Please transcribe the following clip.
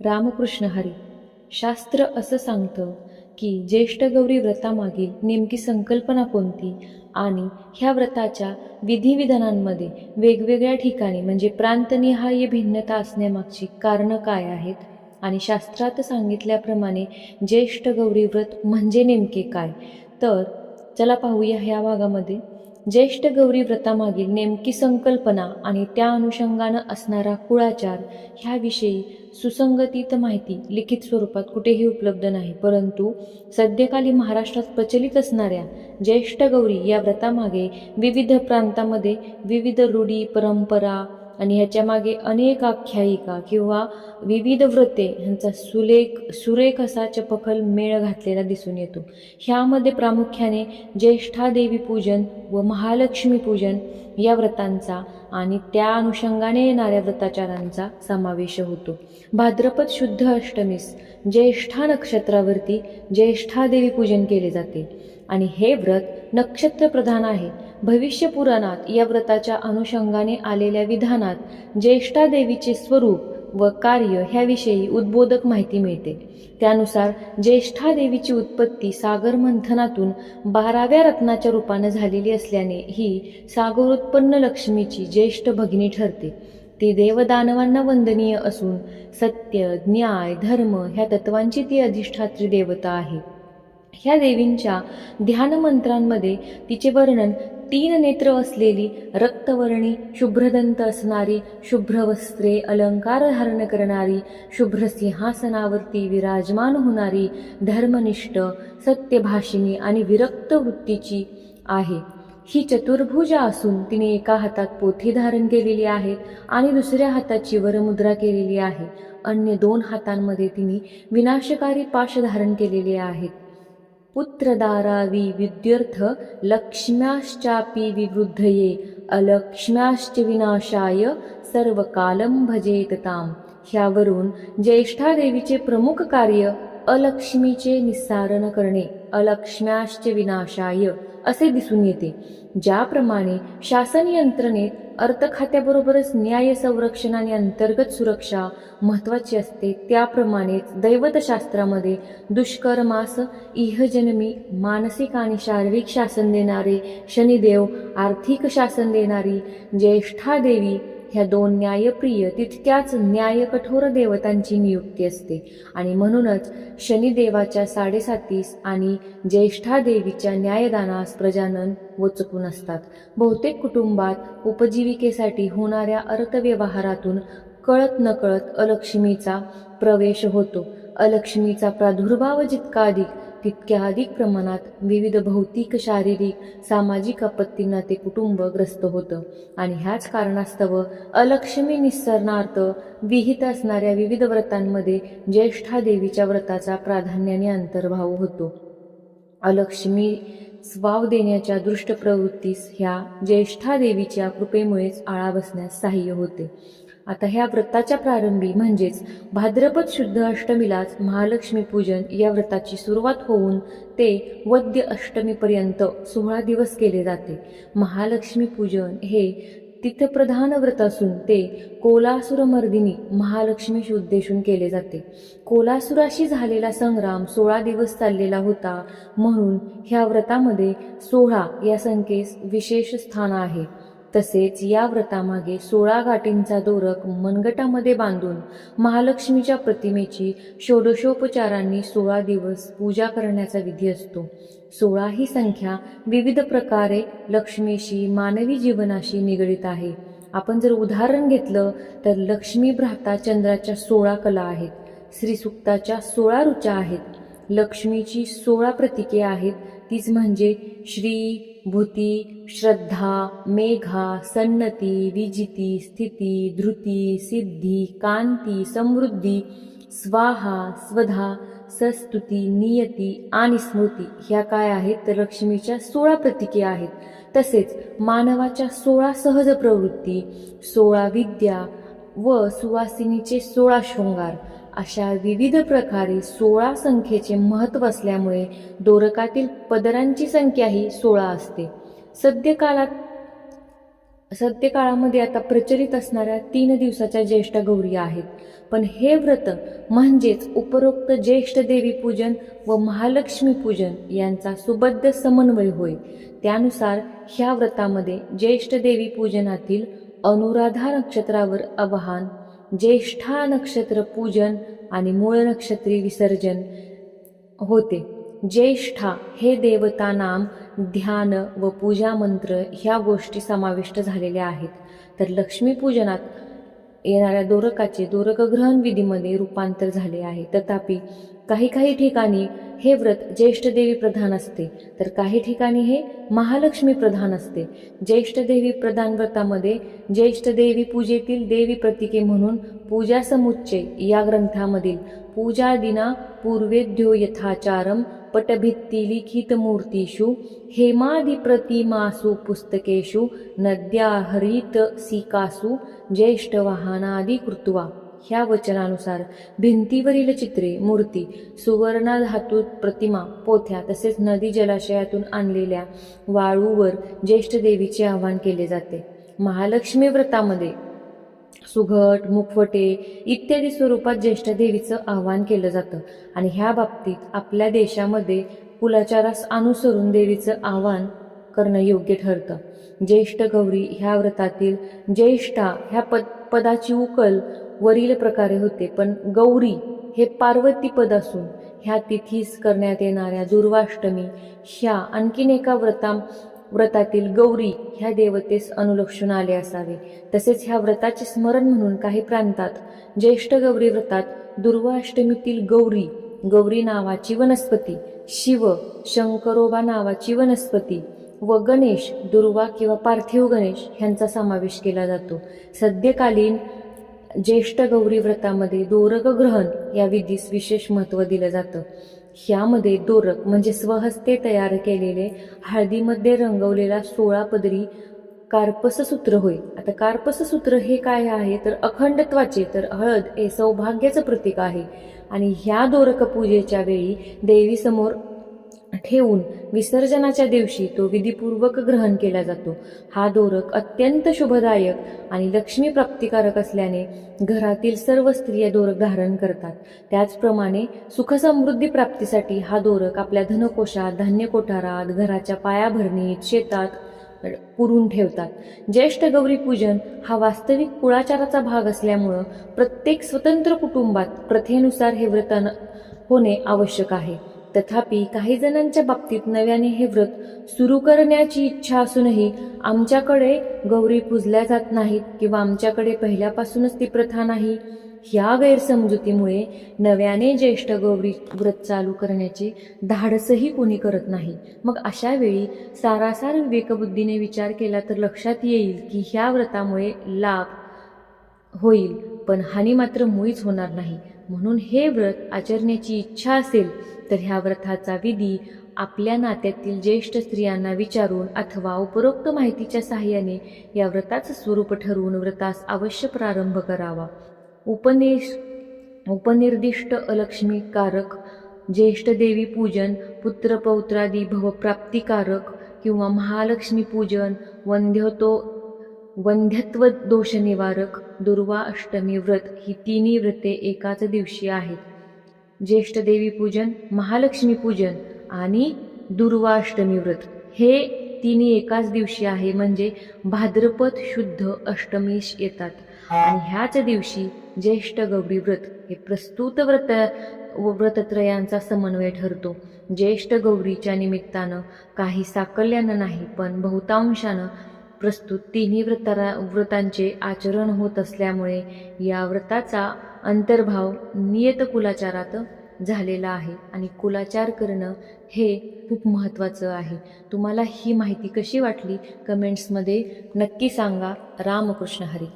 रामकृष्ण हरी शास्त्र असं सांगतं की ज्येष्ठ गौरी व्रतामागील नेमकी संकल्पना कोणती आणि ह्या व्रताच्या विधिविधानांमध्ये वेगवेगळ्या ठिकाणी म्हणजे प्रांतनिहाय भिन्नता असण्यामागची कारणं काय आहेत? आणि शास्त्रात सांगितल्याप्रमाणे ज्येष्ठ गौरी व्रत म्हणजे नेमके काय? तर चला पाहूया ह्या भागामध्ये. ज्येष्ठ गौरी व्रतामागील नेमकी संकल्पना आणि त्या अनुषंगानं असणारा कुळाचार ह्याविषयी सुसंगतीत माहिती लिखित स्वरूपात कुठेही उपलब्ध नाही. परंतु सध्याकाली महाराष्ट्रात प्रचलित असणाऱ्या ज्येष्ठ गौरी या व्रतामागे विविध प्रांतामध्ये विविध रूढी परंपरा आणि ह्याच्यामागे अनेक आख्यायिका किंवा विविध व्रते ह्यांचा सुलेख सुरेख असा चपखल मेळ घातलेला दिसून येतो. ह्यामध्ये प्रामुख्याने ज्येष्ठादेवी पूजन व महालक्ष्मी पूजन या व्रतांचा आणि त्या अनुषंगाने येणाऱ्या व्रताचारांचा समावेश होतो. भाद्रपद शुद्ध अष्टमीस ज्येष्ठा नक्षत्रावरती ज्येष्ठादेवी पूजन केले जाते. आणि हे व्रत नक्षत्रप्रधान आहे. भविष्य पुराणात या व्रताच्या अनुषंगाने आलेल्या विधानात ज्येष्ठा देवीचे स्वरूप व कार्य ह्याविषयी उद्बोधक माहिती मिळते. त्यानुसार ज्येष्ठा देवीची उत्पत्ती सागर मंथनातून बाराव्या रत्नाच्या रूपानं झालेली असल्याने ही सागरोत्पन्न लक्ष्मीची ज्येष्ठ भगिनी ठरते. ती देवदानवांना वंदनीय असून सत्य न्याय धर्म ह्या तत्वांची ती अधिष्ठात्री देवता आहे. ह्या देवींच्या ध्यान मंत्रांमध्ये तिचे वर्णन तीन नेत्र असलेली रक्तवर्णी शुभ्रदंत असणारी शुभ्र वस्त्रे अलंकार धारण करणारी शुभ्र सिंहासनावरती विराजमान होणारी धर्मनिष्ठ सत्यभाषिणी आणि विरक्त वृत्तीची आहे. ही चतुर्भुजा असून तिने एका हातात पोथी धारण केलेली आहे आणि दुसऱ्या हाताची वरमुद्रा केलेली आहे. अन्य दोन हातांमध्ये तिने विनाशकारी पाश धारण केलेले आहेत. पुत्रदारावी विद्यर्थ लक्ष्म्याश्चापि विवृद्धये अलक्ष्म्याश्च विनाशाय सर्व कालम भजेत ताम ह्यावरून ज्येष्ठादेवीचे प्रमुख कार्य अलक्ष्मीचे निस्सारण करणे अलक्ष्म्याश्च विनाशाय असे दिसून येते ज्याप्रमाणे शासन यंत्रणेत अर्थ खात्याबरोबरच न्याय संरक्षण आणि अंतर्गत सुरक्षा महत्वाची असते. त्याप्रमाणेच दैवतशास्त्रामध्ये दुष्कर्मास इहजन्मी मानसिक आणि शारीरिक शासन देणारे शनिदेव आर्थिक शासन देणारी ज्येष्ठादेवी ह्या दोन न्यायप्रिय तितक्याच न्यायकठोर देवतांची नियुक्ती असते. आणि म्हणूनच शनिदेवाच्या साडेसातीस आणि ज्येष्ठा देवीच्या न्यायदानास प्रजानन चुकून असतात. बहुतेक कुटुंबात उपजीविकेसाठी होणाऱ्या अर्थव्यवहारातून कळत नकळत अलक्ष्मीचा प्रवेश होतो. अलक्ष्मीचा प्रादुर्भाव जितका अधिक तितक्या अधिक प्रमाणात विविध भौतिक शारीरिक सामाजिक आपत्तींना ते कुटुंब ग्रस्त होतं. आणि ह्याच कारणास्तव अलक्ष्मी निस्सरणार्थ विहित असणाऱ्या विविध व्रतांमध्ये ज्येष्ठा देवीच्या व्रताचा प्राधान्याने अंतर्भाव होतो. अलक्ष्मी स्वाव देण्याच्या दृष्ट प्रवृत्तीस ह्या ज्येष्ठा देवीच्या कृपेमुळेच आळा बसण्यास सहाय्य होते. आता ह्या व्रताच्या प्रारंभी म्हणजेच भाद्रपद शुद्ध अष्टमीलाच महालक्ष्मी पूजन या व्रताची सुरुवात होऊन ते वद्य अष्टमीपर्यंत सोळा दिवस केले जाते. महालक्ष्मी पूजन हे तिथप्रधान व्रत असून ते कोलासुरमर्दिनी महालक्ष्मीशी उद्देशून केले जाते. कोलासुराशी झालेला संग्राम सोळा दिवस चाललेला होता म्हणून ह्या व्रतामध्ये सोळा या संख्येस विशेष स्थान आहे. तसेच या व्रतामागे सोळा गाठींचा दोरक मनगटामध्ये बांधून महालक्ष्मीच्या प्रतिमेची षोडशोपचारांनी सोळा दिवस पूजा करण्याचा विधी असतो. सोळा ही संख्या विविध प्रकारे लक्ष्मीशी मानवी जीवनाशी निगडीत आहे. आपण जर उदाहरण घेतलं तर लक्ष्मी भ्राता चंद्राच्या सोळा कला आहेत. श्रीसुक्ताच्या सोळा रुचा आहेत. लक्ष्मीची सोळा प्रतीके आहेत. तीच म्हणजे श्री भूती श्रद्धा मेघा सन्नती विजिती स्थिती धृती सिद्धी कांती समृद्धी स्वाहा स्वधा सस्तुती नियती आणि स्मृती ह्या काय आहेत? तर लक्ष्मीच्या सोळा प्रतीके आहेत. तसेच मानवाच्या सोळा सहज प्रवृत्ती सोळा विद्या व सुवासिनीचे सोळा शृंगार. अशा विविध प्रकारे सोळा संख्येचे महत्त्व असल्यामुळे दोरकातील पदरांची संख्या ही सोळा असते. सद्यकालात सध्य काळामध्ये आता प्रचलित असणाऱ्या तीन दिवसाच्या ज्येष्ठ गौरी आहेत. पण हे व्रत म्हणजेच उपरोक्त ज्येष्ठ देवी पूजन व महालक्ष्मी पूजन यांचा सुबद्ध समन्वय होय. त्यानुसार ह्या व्रतामध्ये ज्येष्ठ देवी पूजनातील अनुराधा नक्षत्रावर आवाहन ज्येष्ठा नक्षत्र पूजन आणि मूळ नक्षत्री विसर्जन होते. ज्येष्ठा हे देवता नाम ध्यान व पूजा मंत्र ह्या गोष्टी समाविष्ट झालेल्या आहेत. तर लक्ष्मीपूजनात येणाऱ्या दोरकाचे दोरकग्रहण विधीमध्ये रूपांतर झाले आहे. तथापि काही काही ठिकाणी हे व्रत ज्येष्ठ देवी प्रधान असते तर काही ठिकाणी हे महालक्ष्मी प्रधान असते. ज्येष्ठ देवी प्रधान व्रतामध्ये ज्येष्ठ देवी पूजेतील देवी प्रतीके म्हणून पूजा समुच्चय या ग्रंथामधील पूजा दिना पूर्वेद्यो यथाचारम पटभित्तिलिखित मूर्तीषु हेमादिप्रतिमासु पुस्तकेषु नद्या हरित सिकासु ज्येष्ठवाहनादि कृत्वा। ह्या वचनानुसार भिंतीवरील चित्रे मूर्ती सुवर्ण धातूत प्रतिमा पोथ्या तसेच नदी जलाशयातून आणलेल्या वाळूवर ज्येष्ठ देवीचे आवाहन केले जाते. महालक्ष्मी व्रतामध्ये सुघट मुखवटे इत्यादी स्वरूपात ज्येष्ठ देवीचं आवाहन केलं जातं आणि ह्या बाबतीत आपल्या देशामध्ये कुलाचारास अनुसरून देवीचं आवाहन करणं योग्य ठरतं. ज्येष्ठ गौरी ह्या व्रतातील ज्येष्ठा ह्या पद पदाची उकल वरील प्रकारे होते पण गौरी हे पार्वती पद असून ह्या तिथीस करण्यात येणाऱ्या दुर्वाष्टमी ह्या आणखीन एका व्रता व्रतातील गौरी ह्या देवतेस अनुलक्षून आले असावे. तसेच ह्या व्रताचे स्मरण म्हणून काही प्रांतात ज्येष्ठ गौरी व्रतात दुर्वाष्टमीतील गौरी गौरी नावाची वनस्पती शिव शंकरोबा नावाची वनस्पती व गणेश दुर्वा किंवा पार्थिव गणेश ह्यांचा समावेश केला जातो. सद्यकालीन ज्येष्ठ गौरी व्रतामध्ये दोरक ग्रहण या विधीस विशेष महत्त्व दिलं जातं. ह्यामध्ये दोरक म्हणजे स्वहस्ते तयार केलेले हळदीमध्ये रंगवलेला सोळा पदरी कार्पससूत्र होय. आता कार्पससूत्र हे काय आहे? तर अखंडत्वाचे तर हळद हे सौभाग्याचं प्रतीक आहे. आणि ह्या दोरक पूजेच्या वेळी देवीसमोर ठेवून विसर्जनाच्या दिवशी तो विधीपूर्वक ग्रहण केला जातो. हा दोरक अत्यंत शुभदायक आणि लक्ष्मी प्राप्तिकारक असल्याने घरातील सर्व स्त्रिया दोरक धारण करतात. त्याचप्रमाणे सुखसमृद्धी प्राप्तीसाठी हा दोरक आपल्या धनकोशात धान्य कोठारात घराच्या पायाभरणीत शेतात पुरून ठेवतात. ज्येष्ठ गौरी पूजन हा वास्तविक कुळाचाराचा भाग असल्यामुळं प्रत्येक स्वतंत्र कुटुंबात प्रथेनुसार हे व्रतन होणे आवश्यक आहे. तथापि काही जणांच्या बाबतीत नव्याने हे व्रत सुरू करण्याची इच्छा असूनही आमच्याकडे गौरी पूजल्या जात नाहीत किंवा आमच्याकडे पहिल्यापासूनच ती प्रथा नाही ह्या गैरसमजुतीमुळे नव्याने ज्येष्ठ गौरी व्रत चालू करण्याची धाडसही कोणी करत नाही. मग अशा वेळी सारासार विवेकबुद्धीने विचार केला तर लक्षात येईल की ह्या व्रतामुळे लाभ होईल पण हानी मात्र मुळीच होणार नाही. म्हणून हे व्रत आचरण्याची इच्छा असेल तर ह्या व्रताचा विधी आपल्या नात्यातील ज्येष्ठ स्त्रियांना विचारून अथवा उपरोक्त माहितीच्या साहाय्याने या व्रताचं स्वरूप ठरवून व्रतास अवश्य प्रारंभ करावा. उपनिष उपनिर्दिष्ट अलक्ष्मीकारक ज्येष्ठ देवी पूजन पुत्रपौत्रादी भवप्राप्तिकारक किंवा महालक्ष्मी पूजन वंध्यतो वंध्यत्व दोष निवारक दुर्वा अष्टमी व्रत ही तिन्ही व्रते एकाच दिवशी आहेत. ज्येष्ठ देवी पूजन महालक्ष्मी पूजन आणि दुर्वा अष्टमी व्रत हे तिन्ही एकाच दिवशी आहे म्हणजे भाद्रपद शुद्ध अष्टमीश येतात. आणि ह्याच दिवशी ज्येष्ठ गौरी व्रत हे प्रस्तुत व्रत व व्रतत्रयांचा समन्वय ठरतो. ज्येष्ठ गौरीच्या निमित्तानं काही साकल्यानं नाही पण बहुतांशानं प्रस्तुत तिन्ही व्रतारा व्रतांचे आचरण होत असल्यामुळे या व्रताचा अंतर्भाव नियत कुलाचारात झालेला आहे आणि कुलाचार करणं हे खूप महत्त्वाचं आहे. तुम्हाला ही माहिती कशी वाटली? कमेंट्समध्ये नक्की सांगा. रामकृष्ण हरी.